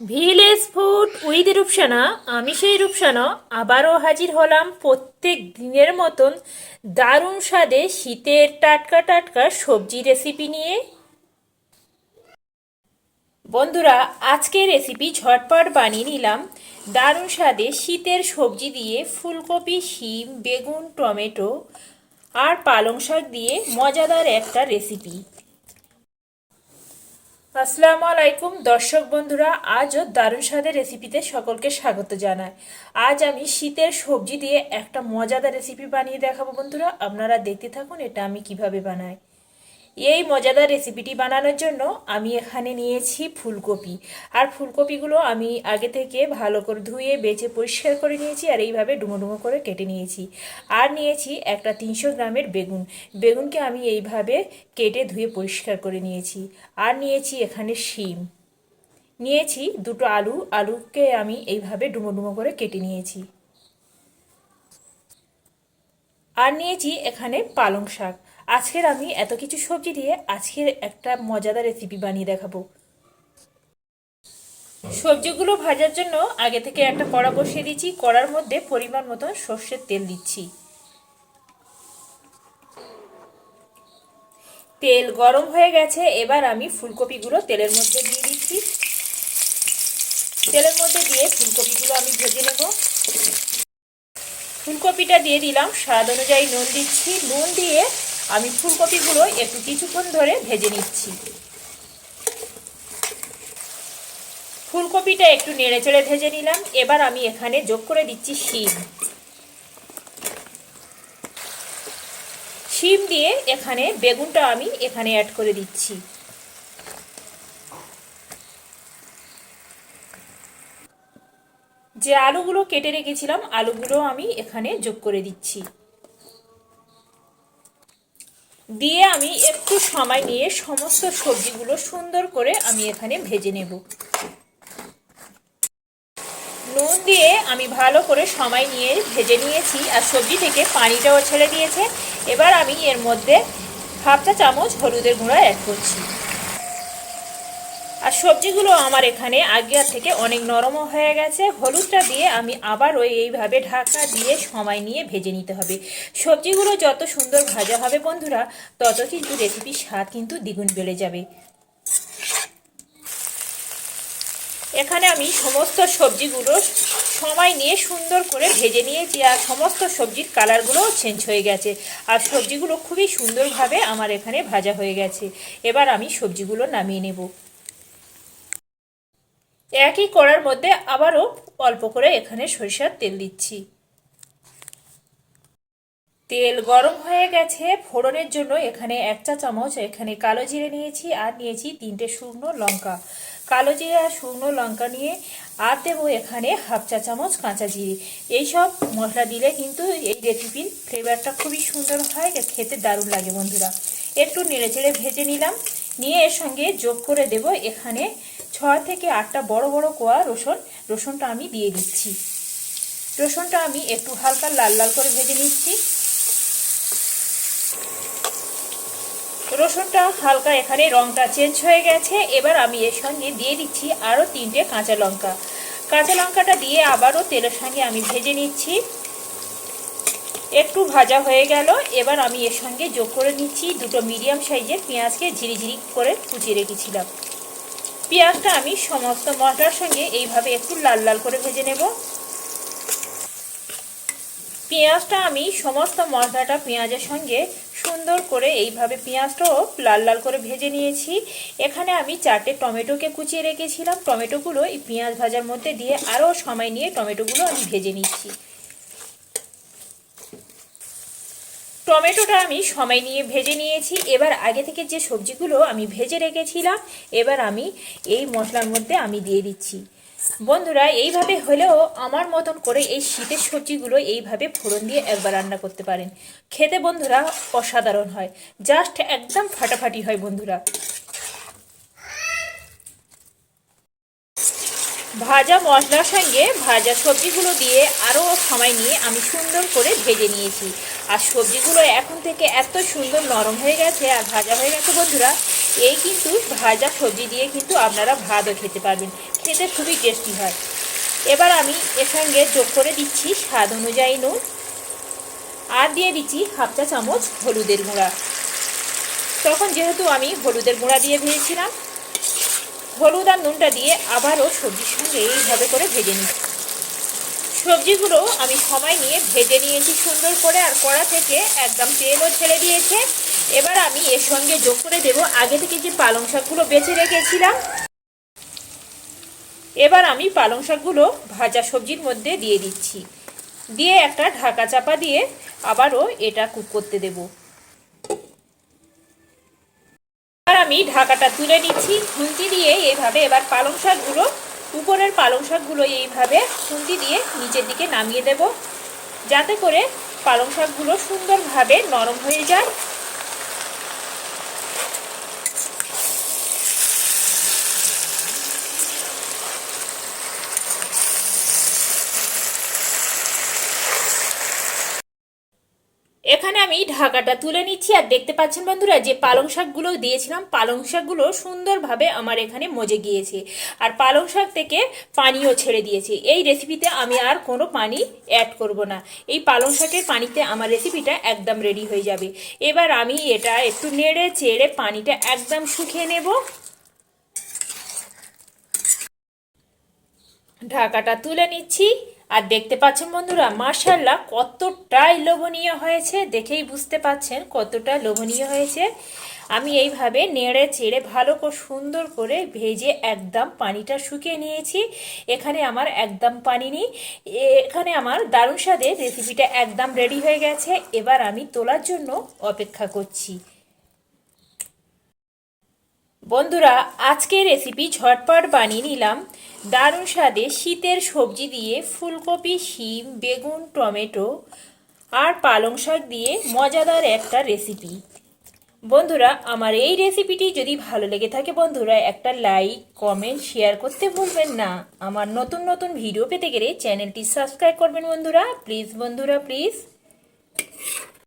Village food with Rupsana, আমি সেই রূপসানা, আবারও হাজির হলাম প্রত্যেক দিনের মতন দারুণ স্বাদে শীতের টাটকা টাটকা সবজি রেসিপি নিয়ে। বন্ধুরা আজকে রেসিপি ঝটপট বানিয়ে নিলাম। দারুণ স্বাদে শীতের সবজি দিয়ে ফুলকপি, শিম, বেগুন, টমেটো আর পালং শাক দিয়ে মজাদার একটা রেসিপি আসসালামু আলাইকুম, দর্শক বন্ধুরা, আজও দারুণ স্বাদের রেসিপিতে সকলকে স্বাগত জানাই। আজ আমি শীতের সবজি দিয়ে একটা মজাদার রেসিপি বানিয়ে দেখাবো বন্ধুরা। আপনারা দেখতে থাকুন এটা আমি কীভাবে বানাই। এই মজাদার রেসিপিটি বানানোর জন্য আমি এখানে নিয়েছি ফুলকপি। আর ফুলকপিগুলো আমি আগে থেকে ভালো করে ধুয়ে বেছে পরিষ্কার করে নিয়েছি আর এইভাবে ডুমো ডুমো করে কেটে নিয়েছি। আর নিয়েছি একটা তিনশো গ্রামের বেগুন। বেগুনকে আমি এইভাবে কেটে ধুয়ে পরিষ্কার করে নিয়েছি। আর নিয়েছি এখানে শিম। নিয়েছি দুটো আলু। আলুকে আমি এইভাবে ডুমো ডুমো করে কেটে নিয়েছি। আর নিয়েছি এখানে পালং শাক। আজকের আমি এত কিছু সবজি দিয়ে আজকের একটা মজাদার রেসিপি বানিয়ে দেখাবো। সবজিগুলো ভাজার জন্য আগে থেকে একটা কড়া বসিয়ে দিচ্ছি। কড়ার মধ্যে পরিমাণ মতো সর্ষের তেল দিচ্ছি। তেল গরম হয়ে গেছে, এবার আমি ফুলকপিগুলো তেলের মধ্যে দিয়ে দিচ্ছি। তেলের মধ্যে দিয়ে ফুলকপিগুলো আমি ভেজে নেব। ফুলকপিটা দিয়ে দিলাম, স্বাদ অনুযায়ী নুন দিচ্ছি। নুন দিয়ে আমি ফুলকপিগুলো একটু কিছুক্ষণ ধরে ভেজে নিচ্ছি। ফুলকপিটা একটু নেড়ে চেড়ে ভেজে নিলাম। এবার আমি এখানে যোগ করে দিচ্ছি শিম। শিম দিয়ে এখানে বেগুনটা আমি এখানে অ্যাড করে দিচ্ছি। যে আলুগুলো কেটে রেখেছিলাম, আলুগুলো আমি এখানে যোগ করে দিচ্ছি। দিয়ে আমি একটু সময় নিয়ে সমস্ত সবজিগুলো সুন্দর করে আমি এখানে ভেজে নেব। নুন দিয়ে আমি ভালো করে সময় নিয়ে ভেজে নিয়েছি আর সবজি থেকে পানিটাও ছেড়ে দিয়েছে। এবার আমি এর মধ্যে হাফটা চামচ হলুদের গুঁড়া অ্যাড করছি। আর সবজিগুলো আমার এখানে আগের থেকে অনেক নরমও হয়ে গেছে। হলুদটা দিয়ে আমি আবার ওই এইভাবে ঢাকা দিয়ে সময় নিয়ে ভেজে নিতে হবে। সবজিগুলো যত সুন্দর ভাজা হবে বন্ধুরা, তত কিন্তু রেসিপির স্বাদ কিন্তু দ্বিগুণ বেড়ে যাবে। এখানে আমি সমস্ত সবজিগুলো সময় নিয়ে সুন্দর করে ভেজে নিয়েছি আর সমস্ত সবজির কালারগুলো চেঞ্জ হয়ে গেছে। আর সবজিগুলো খুবই সুন্দরভাবে আমার এখানে ভাজা হয়ে গেছে। এবার আমি সবজিগুলো নামিয়ে নেব। একই কড়ার মধ্যে আবারও অল্প করে এখানে সরিষার তেল দিচ্ছি। তেল গরম হয়ে গেছে, ফোড়নের জন্য এখানে এক চা চামচ এখানে কালো জিরে নিয়েছি আর নিয়েছি তিনটে শুকনো লঙ্কা। কালো জিরে আর শুকনো লঙ্কা নিয়ে আর দেবো এখানে হাফ চা চামচ কাঁচা জিরে। এইসব মশলা দিলে কিন্তু এই রেসিপির ফ্লেভারটা খুবই সুন্দর হয়, খেতে দারুণ লাগে বন্ধুরা। একটু নেড়ে চেড়ে ভেজে নিলাম। নিয়ে এর সঙ্গে যোগ করে দেব এখানে ছ থেকে আটটা বড় বড় কোয়া রসুন, রসুনটা আমি দিয়ে দিচ্ছি। রসুনটা আমি একটু হালকা লাল লাল করে ভেজে নিচ্ছি। রসুনটা হালকা এখানে রংটা চেঞ্জ হয়ে গেছে। এবার আমি এর সঙ্গে দিয়ে দিচ্ছি আরও তিনটে কাঁচা লঙ্কা। কাঁচা লঙ্কাটা দিয়ে আবারও তেলের সঙ্গে আমি ভেজে নিচ্ছি। একটু ভাজা হয়ে গেল। এবার আমি এর সঙ্গে যোগ করে নিচ্ছি দুটো মিডিয়াম সাইজের পেঁয়াজকে ঝিরিঝিরি করে কুচিয়ে রেখেছিলাম। পেঁয়াজটা আমি সমস্ত মশলার সঙ্গে এইভাবে একটু লাল লাল করে ভেজে নেব। পেঁয়াজটা আমি সমস্ত মশলাটা পেঁয়াজের সঙ্গে সুন্দর করে এইভাবে পেঁয়াজটাও লাল লাল করে ভেজে নিয়েছি। এখানে আমি চারটে টমেটোকে কুচিয়ে রেখেছিলাম। টমেটোগুলো এই পেঁয়াজ ভাজার মধ্যে দিয়ে আরও সময় নিয়ে টমেটোগুলো আমি ভেজে নিচ্ছি। টমেটোটা আমি সময় নিয়ে ভেজে নিয়েছি। এবার আগে থেকে যে সবজিগুলো আমি ভেজে রেখেছিলাম, এবার আমি এই মশলার মধ্যে আমি দিয়ে দিচ্ছি। বন্ধুরা, এইভাবে হলেও আমার মতন করে এই শীতের সবজিগুলো এইভাবে ফোড়ন দিয়ে একবার রান্না করতে পারেন। খেতে বন্ধুরা অসাধারণ হয়। জাস্ট একদম ফাটাফাটি হয় বন্ধুরা। ভাজা মশলার সঙ্গে ভাজা সবজিগুলো দিয়ে আরও সময় নিয়ে আমি সুন্দর করে ভেজে নিয়েছি। আর সবজিগুলো এখন থেকে এত সুন্দর নরম হয়ে গেছে আর ভাজা হয়ে গেছে বন্ধুরা, এই কিন্তু ভাজা সবজি দিয়ে কিন্তু আপনারা ভাতও খেতে পারবেন। খেতে খুবই টেস্টি হয়। এবার আমি এর সঙ্গে যোগ করে দিচ্ছি স্বাদ অনুযায়ী নুন আর দিয়ে দিচ্ছি হাফ চা চামচ হলুদের গুঁড়া। তখন যেহেতু আমি হলুদের গুঁড়া দিয়ে ভেজেছিলাম হলুদ আর নুনটা দিয়ে আবারও সবজির সঙ্গে এইভাবে করে ভেজে নিচ্ছি সবজিগুলো আমি সময় নিয়ে ভেজে নিয়েছি সুন্দর করে, আর কড়া থেকে একদম তেলও ছেড়ে দিয়েছে। এবার আমি এর সঙ্গে যোগ করে দেব আগে থেকে যে পালং শাকগুলো বেছে রেখেছিলাম। এবার আমি পালং শাকগুলো ভাজা সবজির মধ্যে দিয়ে দিচ্ছি। দিয়ে একটা ঢাকা চাপা দিয়ে আবারও এটা কুক করতে দেব। আমি ঢাকাটা তুলে নিচ্ছি। খুন্তি দিয়ে এইভাবে এবার পালং শাকগুলো, উপরের পালং শাকগুলো এইভাবে খুন্তি দিয়ে নিচের দিকে নামিয়ে দেব। যাতে করে পালং শাকগুলো সুন্দরভাবে নরম হয়ে যায় এখানে আমি ঢাকাটা তুলে নিচ্ছি। আর দেখতে পাচ্ছেন বন্ধুরা যে পালং শাকগুলো দিয়েছিলাম, পালং শাকগুলো সুন্দরভাবে আমার এখানে মজে গিয়েছে। আর পালং শাক থেকে পানিও ছেড়ে দিয়েছে। এই রেসিপিতে আমি আর কোনো পানি অ্যাড করব না। এই পালং শাকের পানিতে আমার রেসিপিটা একদম রেডি হয়ে যাবে। এবার আমি এটা একটু নেড়ে চেড়ে পানিটা একদম শুকিয়ে নেব। ঢাকাটা তুলে নিচ্ছি। আর দেখতে পাচ্ছেন বন্ধুরা মার্শাল্লাহ কতটাই লোভনীয় হয়েছে, দেখেই বুঝতে পাচ্ছেন কতটা লোভনীয় হয়েছে। আমি এইভাবে নেড়ে চেড়ে ভালো করে সুন্দর করে ভেজে একদম পানিটা শুকিয়ে নিয়েছি। এখানে আমার একদম পানি নেই। এখানে আমার দারুণ স্বাদের রেসিপিটা একদম রেডি হয়ে গেছে। এবার আমি তোলার জন্য অপেক্ষা করছি। বন্ধুরা, আজকের রেসিপি ঝটপট বানিয়ে নিলাম। দারুণ স্বাদে শীতের সবজি দিয়ে ফুলকপি, শিম, বেগুন, টমেটো আর পালং শাক দিয়ে মজাদার একটা রেসিপি বন্ধুরা, আমার এই রেসিপিটি যদি ভালো লেগে থাকে বন্ধুরা, একটা লাইক কমেন্ট শেয়ার করতে ভুলবেন না। আমার নতুন নতুন ভিডিও পেতে গেলে চ্যানেলটি সাবস্ক্রাইব করবেন বন্ধুরা। প্লিজ বন্ধুরা প্লিজ